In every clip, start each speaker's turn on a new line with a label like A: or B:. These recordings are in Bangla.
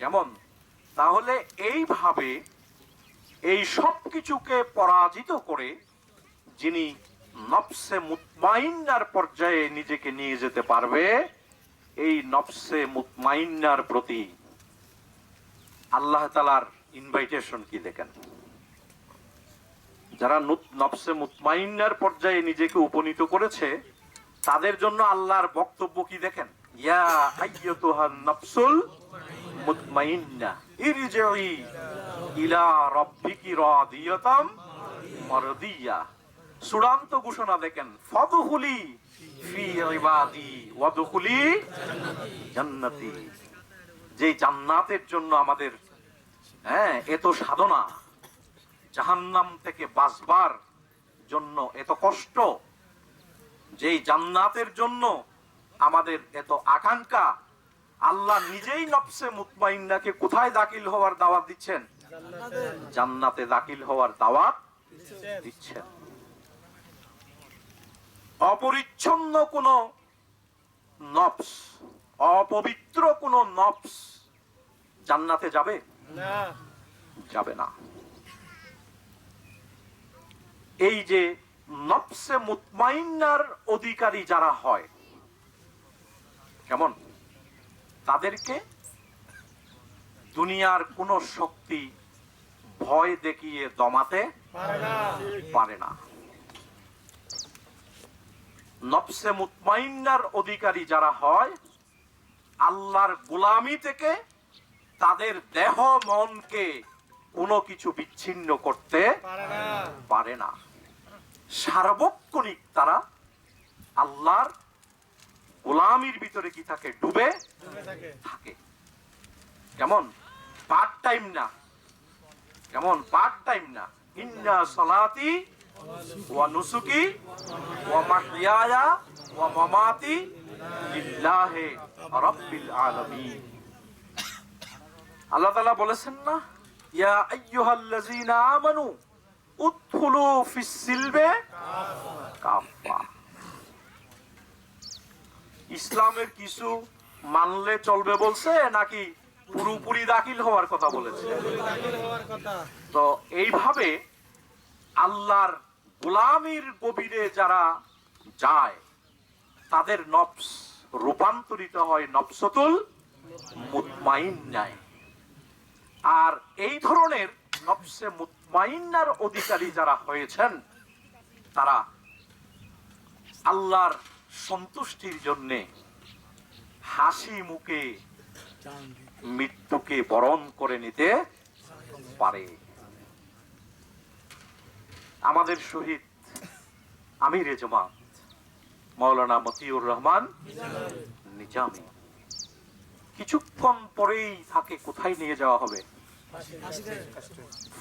A: কেমন? তাহলে এইভাবে এই সব কিছুকে পরাজিত করে যিনি নফসে মুতমাইন্নার পর্যায়ে নিজেকে নিয়ে যেতে পারবে, এই নফসে মুতমাইন্নার প্রতি আল্লাহ তালার ইনভাইটেশন কি দেখেন? যারা নফসে মুতমাইন্নার পর্যায়ে নিজেকে উপনীত করেছে, তাদের জন্য আল্লাহর বক্তব্য কি দেখেন? ইয়া নফসুল চূড়ান্ত ঘোষণা দেখেন, ফাদখুলি ফি ইবাদি ওয়াদখুলি জান্নাতি। যে জান্নাতের জন্য আমাদের হ্যাঁ এত সাধনা, জাহান্নাম থেকে বাঁচবার জন্য এত কষ্ট, যেই জান্নাতের জন্য আমাদের এত আকাঙ্ক্ষা আল্লাহ নিজেই নফসে মুতমাইন্নাকে কোথায় দাখিল হওয়ার দাওয়াত দিচ্ছেন? জান্নাতে দাখিল হওয়ার দাওয়াত দিচ্ছেন। অপরিচ্ছন্ন কোন নফস অপবিত্র কোন নফস জান্নাতে যাবে?
B: না।
A: যাবে না। এই যে নফসে মুতমাইন্নার অধিকারী যারা হয় কেমন? তাদেরকে দুনিয়ার কোন শক্তি ভয় দেখিয়ে দমাতে
B: পারে না।
A: পারে না নফসে মুতমাইন্নার অধিকারী যারা হয়, আল্লাহর গোলামি থেকে তাদের দেহ, মনকে কোনো কিছু বিচ্ছিন্ন করতে
B: পারে না।
A: সার্বক্ষণিক তারা আল্লাহর গোলামির ভিতরে কি থাকে? ডুবে
B: থাকে।
A: থাকে। কেমন? পার্ট টাইম না। কেমন? পার্ট টাইম না। ইন্না সলাতি ওয়া নুসুকি ওয়া মাহইয়ায়া ওয়া মামাতি লিল্লাহি রাব্বিল আলামিন। আল্লাহ তাআলা বলেছেন না? ইয়া আইয়ুহাল্লাযীনা আমানু উদখুলু ফিস সিলবে ইসলামের কিছু মানলে চলবে বলছে নাকি পুরোপুরি দাখিল হওয়ার কথা বলেছে? তো এইভাবে আল্লাহর গোলামির গভীরে যারা যায়, তাদের নফস রূপান্তরিত হয় নফসতুল মুতমাইন্নায়। আর এই ধরনের নফসে মুতমাইন্নার অধিকারী যারা হয়েছেন, তারা আল্লাহর সন্তুষ্টির জন্যে হাসি মুখে মৃত্যুকে বরণ করে নিতে পারে। আমাদের শহীদ আমির জামাত, মৌলানা মতিউর রহমান নিজামী। কিছুক্ষণ পরেই তাকে কোথায় নিয়ে যাওয়া হবে?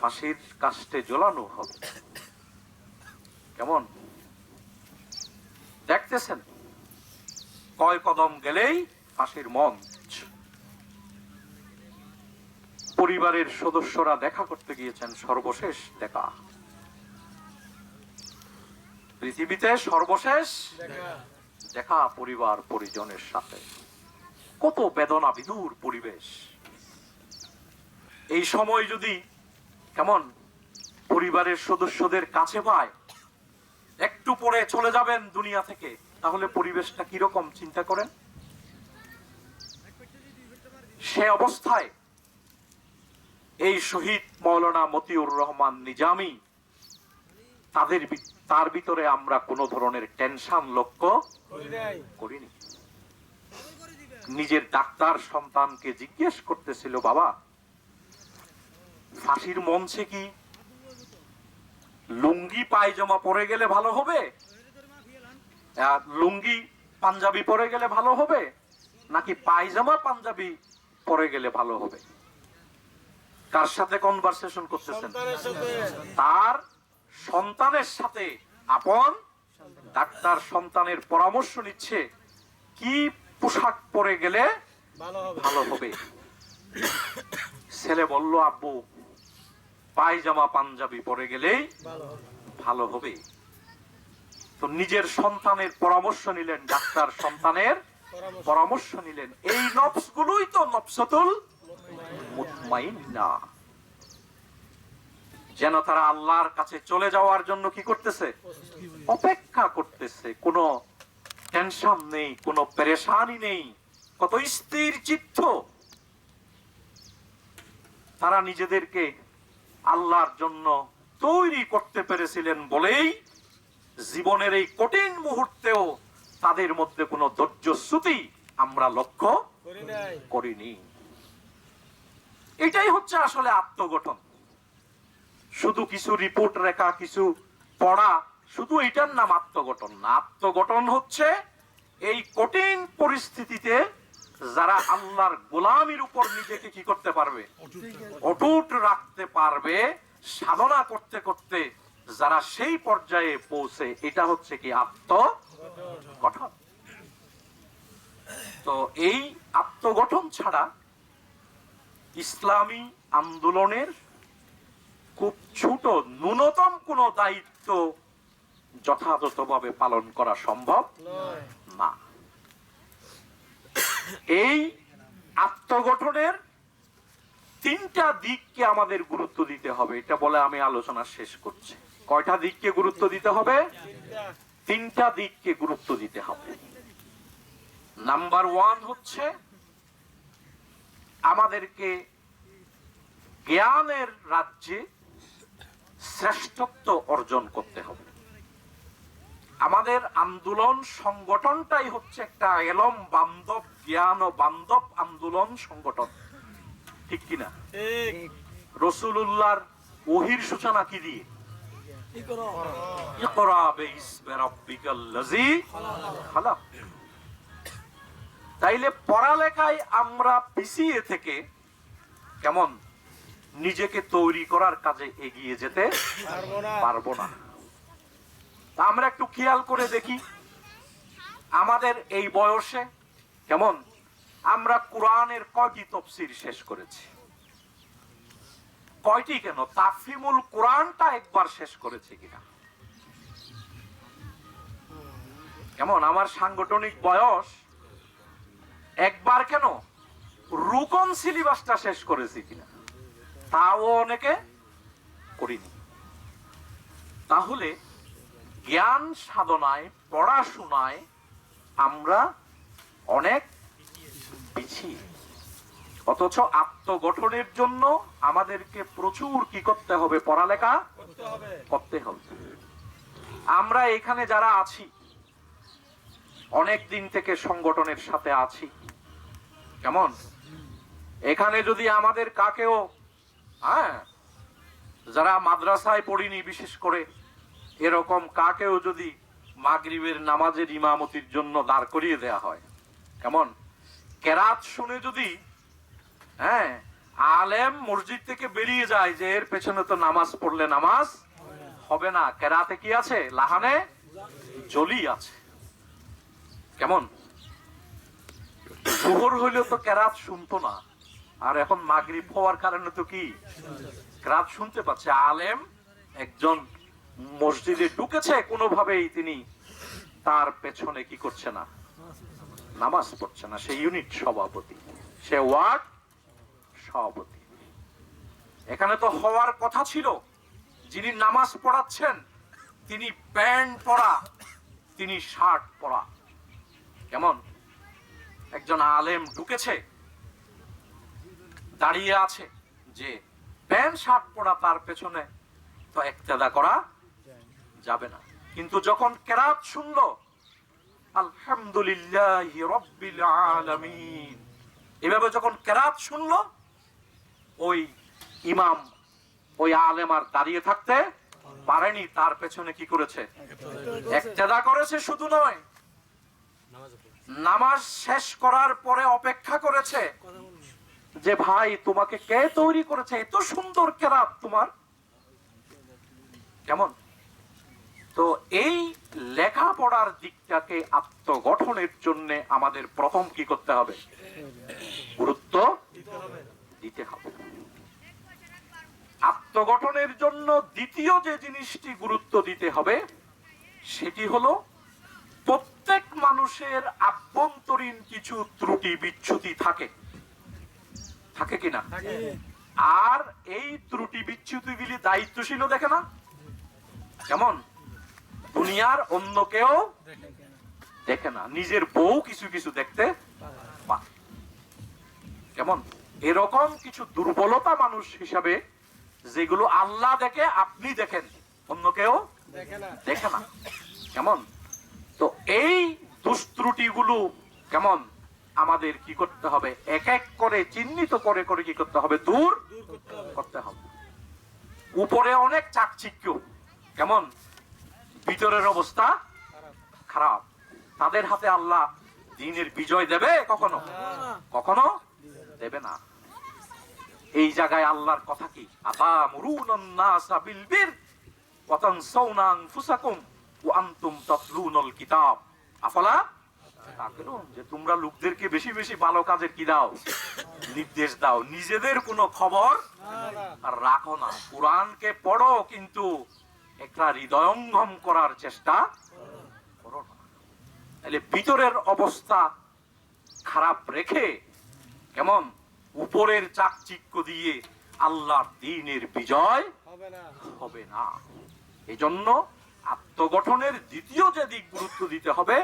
A: ফাঁসির কাস্টে জ্বলানো হবে। কেমন? দেখতেছেন? কয় কদম গেলেই ফাঁসির মঞ্চ। পরিবারের সদস্যরা দেখা করতে গিয়েছেন সর্বশেষ দেখা। পৃথিবীতে সর্বশেষ
B: দেখা
A: পরিবার পরিজনের সাথে। কত বেদনা বিদুর পরিবেশ। এই সময় যদি কেমন পরিবারের সদস্যদের কাছে পায় একটু পরে চলে যাবেন দুনিয়া থেকে। তাহলে পরিবেশটা কীরকম, চিন্তা করেন? সে অবস্থায় এই শহীদ মৌলানা মতিউর রহমান নিজামী, তাদের তার ভিতরে আমরা কোনো ধরনের টেনশন লক্ষ্য করিনি। নিজের ডাক্তার সন্তানকে জিজ্ঞেস করতেছিল, বাবা, ফাঁসির মঞ্চে কি লুঙ্গি পায়জামা পরে গেলে ভালো হবে? আহ, লুঙ্গি পাঞ্জাবি পরে গেলে ভালো হবে? নাকি পায়জামা পাঞ্জাবি পরে গেলে ভালো হবে? কার সাথে কনভারসেশন করতেছেন? তার সন্তানের সাথে। আপন ডাক্তার সন্তানের পরামর্শ নিচ্ছে কি পোশাক পরে গেলে
B: ভালো হবে?
A: ছেলে বলল আব্বু পায়জামা পাঞ্জাবি পরে গেলেই
B: ভালো হবে।
A: তো নিজের সন্তানের পরামর্শ নিলেন ডাক্তার সন্তানের
B: পরামর্শ।
A: নিলেন। এই নফস গুলোই তো নফসতুল মুতমাইন্না যেন তারা আল্লাহর কাছে চলে যাওয়ার জন্য কি করতেছে? অপেক্ষা করতেছে। কোনো টেনশন নেই কোনো পেরেশানি নেই। কত স্থির চিত্ত। তারা নিজেদেরকে আল্লাহর জন্য তৈরি করতে পেরেছিলেন বলেই জীবনের এই কঠিন মুহূর্তেও তাদের মধ্যে কোনো ধৈর্যশ্রুতি আমরা লক্ষ্য করিনি। এটাই হচ্ছে আসলে আত্মগঠন। শুধু কিছু রিপোর্ট রেখা কিছু পড়া শুধু এটার নাম আত্মগঠন না। আত্মগঠন হচ্ছে এই কঠিন পরিস্থিতিতে যারা আল্লাহর গোলামির উপর নিজেকে কি করতে পারবে? অটুট রাখতে পারবে, সাধনা করতে করতে যারা সেই পর্যায়ে পৌঁছে, এটা হচ্ছে কি আত্মগঠন। তো এই আত্মগঠন ছাড়া ইসলামী আন্দোলনের খুব ছোট, ন্যূনতম কোনো দায়িত্ব যথাযথভাবে পালন করা সম্ভব
B: নয়।
A: এই আত্মগঠনের তিনটা দিককে আমাদের গুরুত্ব দিতে হবে। এটা বলে আমি আলোচনা শেষ করছি। কয়টা দিককে গুরুত্ব দিতে হবে?
B: তিনটা
A: দিককে গুরুত্ব দিতে হবে। নাম্বার ওয়ান হচ্ছে আমাদেরকে জ্ঞানের রাজ্যে শ্রেষ্ঠত্ব অর্জন করতে হবে। আমাদের আন্দোলন সংগঠনটাই হচ্ছে একটা এলম বান্ধব জ্ঞান ও বান্ধব আন্দোলন সংগঠন। ঠিক কিনা? রসুল্লাহর ওহির সূচনা কি দিয়ে। তাইলে পড়ালেখায় আমরা পিছিয়ে থেকে কেমন নিজেকে তৈরি করার কাজে এগিয়ে যেতে
B: পারব না।
A: পারব না। তা আমরা একটু খেয়াল করে দেখি। আমাদের এই বয়সে, কেমন? আমরা কোরআনের কয়টি তফসির শেষ করেছি? কয়টি কেন? তাফিমুল কোরআনটা একবার শেষ করেছে কিনা? কেমন? আমার সাংগঠনিক বয়স একবার কেন? রুকন সিলেবাসটা শেষ করেছি কিনা? তাও অনেকে করিনি। তাহলে জ্ঞান সাধনায়, পড়াশোনায় আমরা অনেক পিছিয়ে। অথচ আত্মগঠনের জন্য আমাদেরকে প্রচুর কি করতে হবে? পড়ালেখা
B: করতে হবে।
A: করতে হবে আমরা এখানে যারা আছি, অনেক দিন থেকে সংগঠনের সাথে আছি। কেমন? এখানে যদি আমাদের কাকেও হ্যাঁ যারা মাদ্রাসায় পড়িনি, বিশেষ করে এরকম কাকেও যদি মাগরিবের নামাজের ইমামতির জন্য দাঁড় করিয়ে দেয়া হয়। কেমন? কেরাত শুনে যদি হ্যাঁ আলেম মসজিদ থেকে বেরিয়ে যায় যে এর পেছনে তো নামাজ পড়লে নামাজ হবে না, কেরাতে কি আছে? লাহানে জলি আছে। কেমন? জোহর হইলেও তো কেরাত শুনতো না। আর এখন মাগরিব হওয়ার কারণে তো কি? কেরাত শুনতে পাচ্ছে। আলেম একজন মসজিদে ঢুকেছে কোনোভাবেই তিনি তার পেছনে কি করছে না? নামাজ পড়ছে না। সে ইউনিট সভাপতি। সে ওয়ার্ড সভাপতি। এখানে তো হওয়ার কথা ছিল। যিনি নামাজ পড়াচ্ছেন, তিনি প্যান্ট পরা, তিনি শার্ট পরা। কেমন? একজন আলেম ঢুকেছে, দাঁড়িয়ে আছে যে প্যান্ট, শার্ট পরা তার পেছনে। তো একতেদা করা যাবে না। কিন্তু যখন কেরাত শুনলো, আলহামদুলিল্লাহ রব্বিল আলামিন। এভাবে যখন কেরাত শুনলো, ওই ইমাম, ওই আলেম আর দাঁড়িয়ে থাকতে পারেনি, তার পেছনে কি করেছে? একতেদা করেছে শুধু নয়, নামাজ শেষ করার পরে অপেক্ষা করেছে যে, ভাই, তোমাকে কে তৈরি করেছে? এত সুন্দর কেরাত তোমার। কেমন? তো এই লেখাপড়ার দিকটাকে আত্মগঠনের জন্য আমাদের প্রথম কি করতে হবে? গুরুত্ব
B: দিতে হবে।
A: আত্মগঠনের জন্য দ্বিতীয় যে জিনিসটি গুরুত্ব দিতে হবে সেটি হলো প্রত্যেক মানুষের আভ্যন্তরীণ কিছু ত্রুটি বিচ্যুতি থাকে। থাকে কিনা আর এই ত্রুটি বিচ্যুতিগুলি দায়িত্বশীলও দেখে না? কেমন? দুনিয়ার অন্য কেউ দেখে না। নিজের বউ কিছু কিছু দেখতে কেমন? এরকম কিছু দুর্বলতা মানুষ হিসাবে যেগুলো আল্লাহ দেখে আপনি দেখেন। অন্য কেউ
B: দেখে না।
A: কেমন? তো এই দুষ্ত্রুটিগুলো কেমন? আমাদের কি করতে হবে? এক এক করে চিহ্নিত করে করে কি করতে হবে? দূর
B: করতে হবে।
A: উপরে অনেক চাকচিক্য। কেমন? ভিতরের অবস্থা
B: খারাপ।
A: তাদের হাতে আল্লাহ দিনের বিজয় দেবে কখনো? কখনো? দেবে না। এই জায়গায় আল্লাহর কথা কি? আতা মুরুনান বিল বির ওয়া তানসাউনা আনফুসাকুম ওয়া আনতুম তাতলুনাল কিতাব। আফালা তাকিলুন যে তোমরা লোকদেরকে বেশি বেশি ভালো কাজের কি দাও? নির্দেশ দাও। নিজেদের কোনো খবর রাখো না। কোরআনকে পড়ো কিন্তু একটা হৃদয়ঙ্গম করার চেষ্টা করো না। তাহলে ভিতরের অবস্থা খারাপ রেখে কেমন? উপরের চাকচিক্য দিয়ে আল্লাহর দিনের বিজয়
B: হবে না।
A: হবে না। এজন্য আত্মগঠনের দ্বিতীয় যে দিক গুরুত্ব দিতে হবে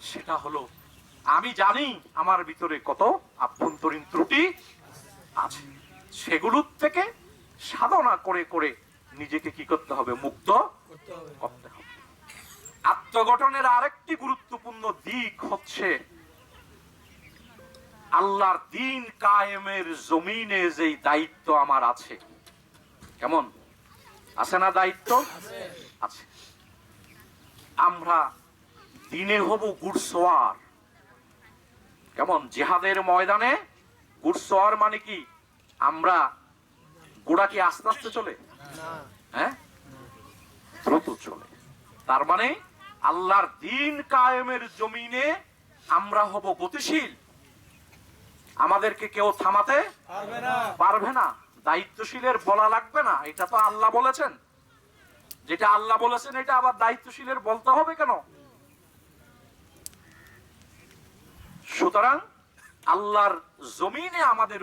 A: সেটা হলো আমি জানি আমার ভিতরে কত আভ্যন্তরীণ ত্রুটি আছে। সেগুলোর থেকে সাধনা করে করে নিজেকে কি করতে হবে? মুক্ত
B: করতে হবে।
A: আত্মগঠনের আরেকটি গুরুত্বপূর্ণ দিক হচ্ছে আল্লাহর দিন কায়েমের জমিনে যেই দায়িত্ব আমার আছে। কেমন? আছে না দায়িত্ব? আছে। আমরা দিনে হব গুড়সোয়ার কেমন? জেহাদের ময়দানে গুড়সোয়ার মানে কি? আমরা গোড়া কি আস্তে আস্তে চলে। হ্যাঁ? দ্রুত চলে তার মানে আল্লাহর দিন কায়েমের জমিনে আমরা হব গতিশীল। আমাদেরকে কেউ থামাতে
B: পারবে না।
A: পারবে না। দায়িত্বশীলের বলা লাগবে না। এটা তো আল্লাহ বলেছেন। যেটা আল্লাহ বলেছেন এটা আবার দায়িত্বশীলের বলতে হবে কেন? সুতরাং আল্লাহর জমিনে আমাদের